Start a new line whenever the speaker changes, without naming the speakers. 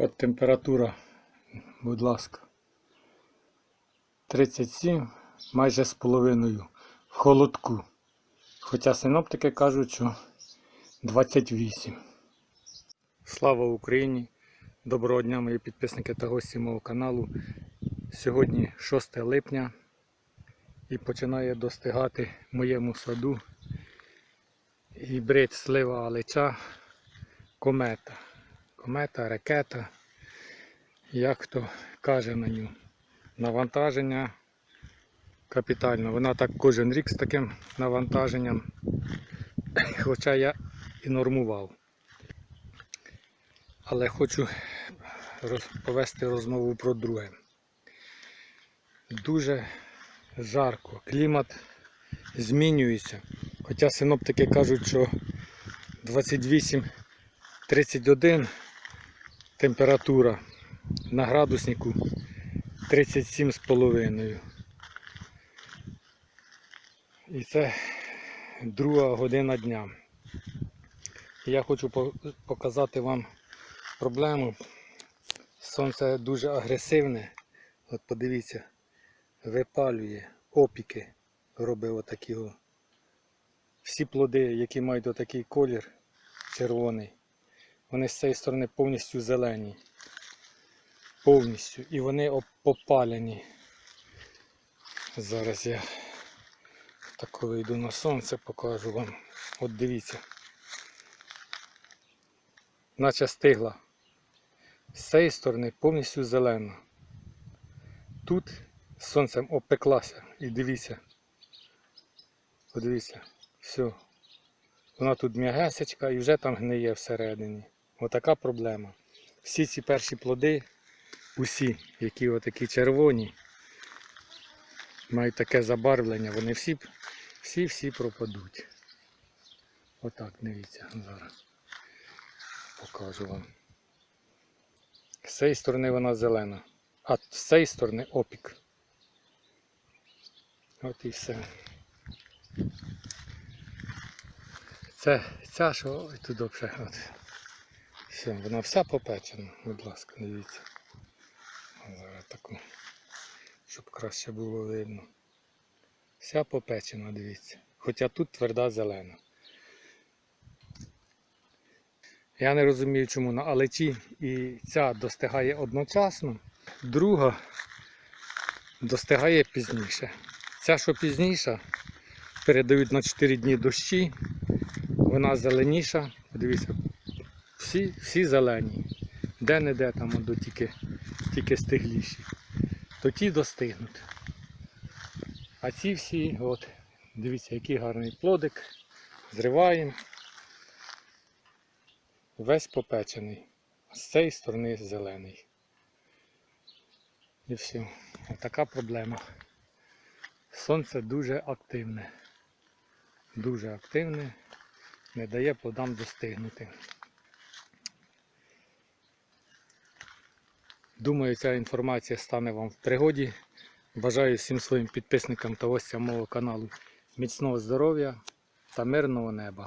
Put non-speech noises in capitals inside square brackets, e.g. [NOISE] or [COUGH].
От температура, будь ласка. 37, майже з половиною в холодку. Хоча синоптики кажуть, що 28. Слава Україні! Доброго дня, мої підписники та гості мого каналу. Сьогодні 6 липня і починає достигати моєму саду гібрид слива алеча комета. Комета, ракета, як хто каже на ню. Навантаження капітально. Вона так кожен рік з таким навантаженням, [COUGHS] хоча я і нормував. Але хочу повести розмову про друге. Дуже жарко, клімат змінюється. Хоча синоптики кажуть, що 28-31 температура на градуснику 37,5. І це друга година дня. Я хочу показати вам проблему. Сонце дуже агресивне. От подивіться, випалює, опіки робить отакі. Всі плоди, які мають отакий колір червоний, вони з цієї сторони повністю зелені. Повністю. І вони попалені. Зараз я так вийду на сонце, покажу вам. От дивіться. Наче стигла. З цієї сторони повністю зелена. Тут сонцем опеклася. І дивіться. Подивіться. Все. Вона тут м'ягесечка і вже там гниє всередині. Отака проблема. Всі ці перші плоди, усі, які отакі червоні, мають таке забарвлення, вони всі, всі, всі пропадуть. Отак, дивіться, зараз покажу вам. З цієї сторони вона зелена, а з цієї сторони опік. От і все. Це ця, що ой, тут взагалі. Все, вона вся попечена, будь ласка, дивіться. Зараз таку, щоб краще було видно. Вся попечена, дивіться. Хоча тут тверда зелена. Я не розумію, чому на алечі і ця достигає одночасно, друга достигає пізніше. Ця, що пізніша, передають на 4 дні дощі, вона зеленіша. Подивіться, всі, всі зелені. Де-не-де там до тільки, тільки стигліші. То ті достигнуть. А ці всі, от, дивіться, який гарний плодик. Зриваємо. Весь попечений. З цієї сторони зелений. І все. Така проблема. Сонце дуже активне. Дуже активне. Не дає плодам достигнути. Думаю, ця інформація стане вам в пригоді. Бажаю всім своїм підписникам та гостям мого каналу міцного здоров'я та мирного неба.